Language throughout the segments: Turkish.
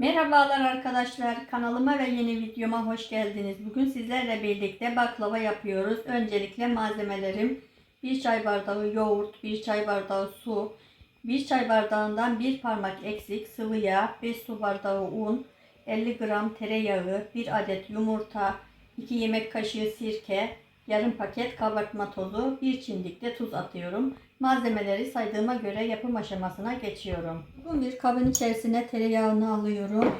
Merhabalar arkadaşlar. Kanalıma ve yeni videoma hoş geldiniz. Bugün sizlerle birlikte baklava yapıyoruz. Öncelikle malzemelerim 1 çay bardağı yoğurt, 1 çay bardağı su, 1 çay bardağından 1 parmak eksik sıvı yağ, 5 su bardağı un, 50 gram tereyağı, 1 adet yumurta, 2 yemek kaşığı sirke, yarım paket kabartma tozu, 1 çimdik de tuz atıyorum. Malzemeleri saydığıma göre yapım aşamasına geçiyorum. Bu bir kabın içerisine tereyağını alıyorum.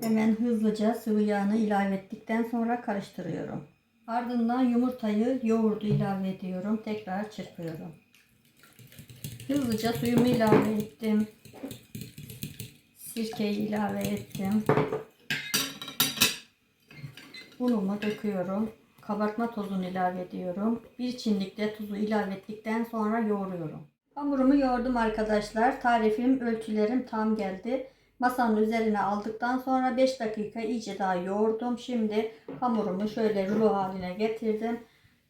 Hemen hızlıca sıvı yağını ilave ettikten sonra karıştırıyorum. Ardından yumurtayı yoğurdu ilave ediyorum. Tekrar çırpıyorum. Hızlıca suyumu ilave ettim. Sirkeyi ilave ettim. Unumu döküyorum. Kabartma tozunu ilave ediyorum. Bir çimdik tuzu ilave ettikten sonra yoğuruyorum. Hamurumu yoğurdum arkadaşlar. Tarifim, ölçülerim tam geldi. Masanın üzerine aldıktan sonra 5 dakika iyice daha yoğurdum. Şimdi hamurumu şöyle rulo haline getirdim.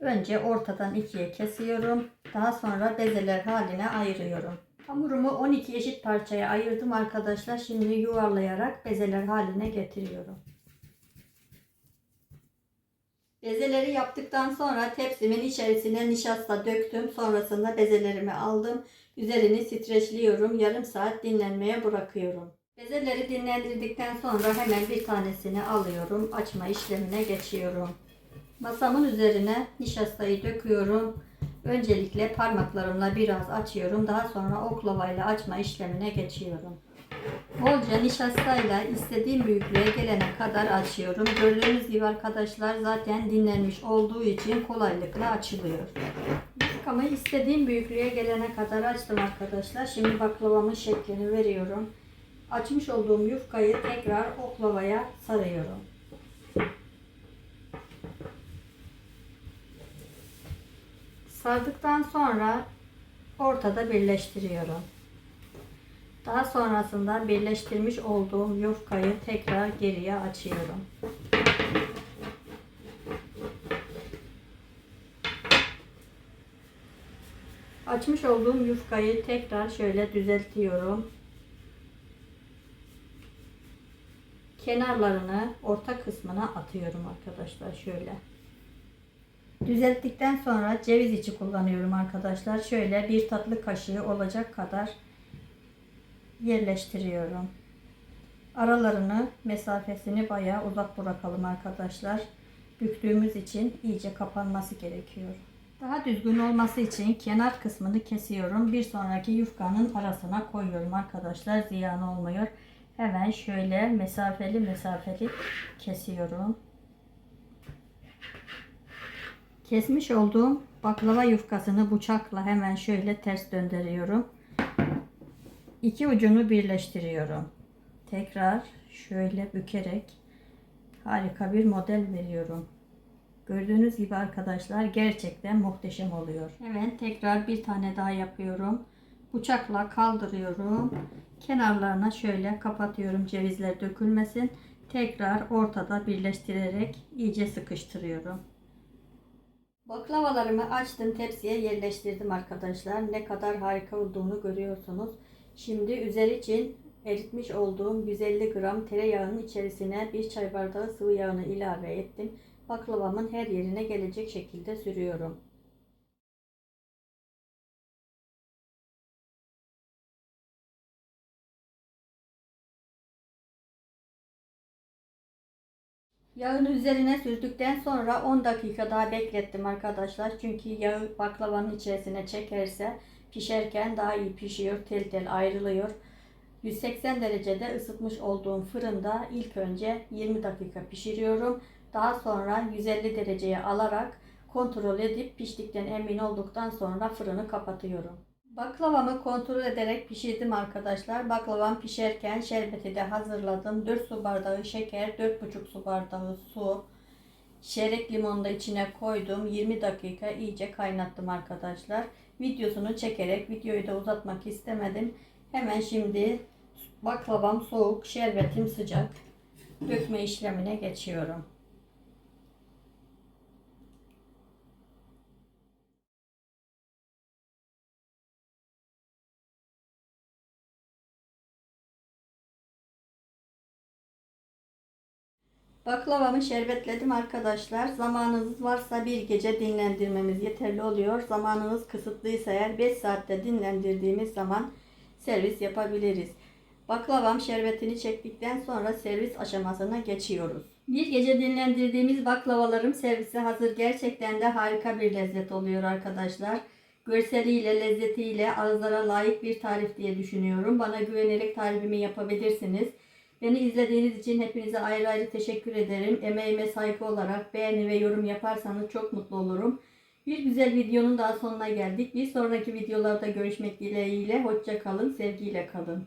Önce ortadan ikiye kesiyorum. Daha sonra bezeler haline ayırıyorum. Hamurumu 12 eşit parçaya ayırdım arkadaşlar. Şimdi yuvarlayarak bezeler haline getiriyorum. Bezeleri yaptıktan sonra tepsimin içerisine nişasta döktüm. Sonrasında bezelerimi aldım. Üzerini streçliyorum. Yarım saat dinlenmeye bırakıyorum. Bezeleri dinlendirdikten sonra hemen bir tanesini alıyorum. Açma işlemine geçiyorum. Masamın üzerine nişastayı döküyorum. Öncelikle parmaklarımla biraz açıyorum. Daha sonra oklavayla açma işlemine geçiyorum. Bolca nişastayla istediğim büyüklüğe gelene kadar açıyorum. Gördüğünüz gibi arkadaşlar zaten dinlenmiş olduğu için kolaylıkla açılıyor. Yufkamı istediğim büyüklüğe gelene kadar açtım arkadaşlar. Şimdi baklavamın şeklini veriyorum. Açmış olduğum yufkayı tekrar oklavaya sarıyorum. Sardıktan sonra ortada birleştiriyorum. Daha sonrasında birleştirmiş olduğum yufkayı tekrar geriye açıyorum. Açmış olduğum yufkayı tekrar şöyle düzeltiyorum. Kenarlarını orta kısmına atıyorum arkadaşlar şöyle. Düzelttikten sonra ceviz içi kullanıyorum arkadaşlar. Şöyle bir tatlı kaşığı olacak kadar yerleştiriyorum. Aralarını mesafesini bayağı uzak bırakalım arkadaşlar. Büktüğümüz için iyice kapanması gerekiyor. Daha düzgün olması için kenar kısmını kesiyorum. Bir sonraki yufkanın arasına koyuyorum arkadaşlar. Ziyan olmuyor. Hemen şöyle mesafeli mesafeli kesiyorum. Kesmiş olduğum baklava yufkasını bıçakla hemen şöyle ters döndürüyorum. İki ucunu birleştiriyorum. Tekrar şöyle bükerek harika bir model veriyorum. Gördüğünüz gibi arkadaşlar gerçekten muhteşem oluyor. Hemen tekrar bir tane daha yapıyorum. Bıçakla kaldırıyorum. Kenarlarına şöyle kapatıyorum cevizler dökülmesin. Tekrar ortada birleştirerek iyice sıkıştırıyorum. Baklavalarımı açtım tepsiye yerleştirdim arkadaşlar. Ne kadar harika olduğunu görüyorsunuz. Şimdi üzeri için eritmiş olduğum 150 gram tereyağının içerisine bir çay bardağı sıvı yağını ilave ettim. Baklavamın her yerine gelecek şekilde sürüyorum. Yağın üzerine sürdükten sonra 10 dakika daha beklettim arkadaşlar. Çünkü yağı baklavanın içerisine çekerse pişerken daha iyi pişiyor. Tel tel ayrılıyor. 180 derecede ısıtmış olduğum fırında ilk önce 20 dakika pişiriyorum. Daha sonra 150 dereceye alarak kontrol edip piştikten emin olduktan sonra fırını kapatıyorum. Baklavamı kontrol ederek pişirdim arkadaşlar. Baklavam pişerken şerbeti de hazırladım. 4 su bardağı şeker, 4,5 su bardağı su, şerek limonu da içine koydum. 20 dakika iyice kaynattım arkadaşlar. Videosunu çekerek videoyu da uzatmak istemedim. Hemen şimdi baklavam soğuk, şerbetim sıcak. Dökme işlemine geçiyorum. Baklavamı şerbetledim arkadaşlar. Zamanınız varsa bir gece dinlendirmemiz yeterli oluyor. Zamanınız kısıtlıysa eğer 5 saatte dinlendirdiğimiz zaman servis yapabiliriz. Baklavam şerbetini çektikten sonra servis aşamasına geçiyoruz. Bir gece dinlendirdiğimiz baklavalarım servise hazır. Gerçekten de harika bir lezzet oluyor arkadaşlar. Görseliyle, lezzetiyle ağızlara layık bir tarif diye düşünüyorum. Bana güvenerek tarifimi yapabilirsiniz. Beni izlediğiniz için hepinize ayrı ayrı teşekkür ederim. Emeğime saygı olarak beğeni ve yorum yaparsanız çok mutlu olurum. Bir güzel videonun daha sonuna geldik. Bir sonraki videolarda görüşmek dileğiyle. Hoşça kalın, sevgiyle kalın.